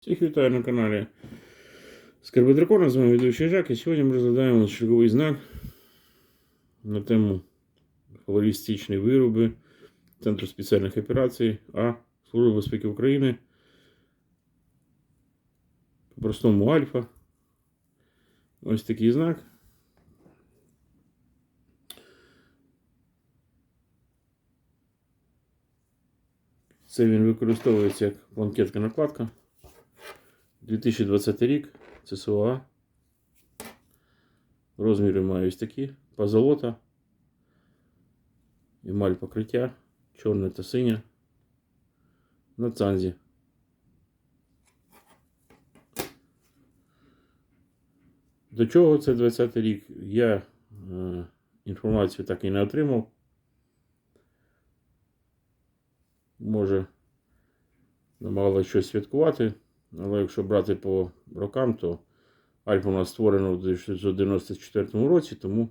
Всіх вітаю на каналі Скарби Дракона, з вами ведучий Жак, і сьогодні ми розглядаємо черговий знак на тему холористичні вироби Центру спеціальних операцій А Служби безпеки України. По-простому Альфа. Ось такий знак. Це він використовується як бланкетка накладка. 2020 рік, ЦСОА. Розміри маю ось такі. Позолота. Емаль покриття. Чорне та синє. На цанзі. До чого це 20 рік? Я е, інформацію так і не отримав. Може, намагалися щось святкувати. Але якщо брати по рокам, то Альфа у нас створено в 1994 році, тому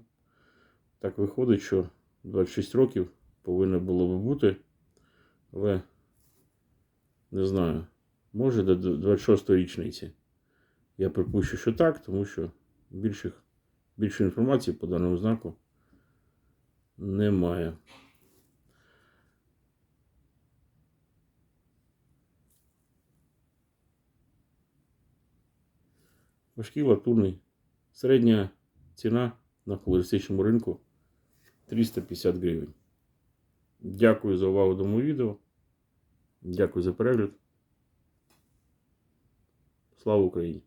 так виходить, що 26 років повинно було би бути. Але не знаю, може до 26 річниці. Я припущу, що так, тому що більших, більше інформації по даному знаку немає. Важкий латурний. Середня ціна на флористичному ринку 350 гривень. Дякую за увагу до мого відео. Дякую за перегляд. Слава Україні!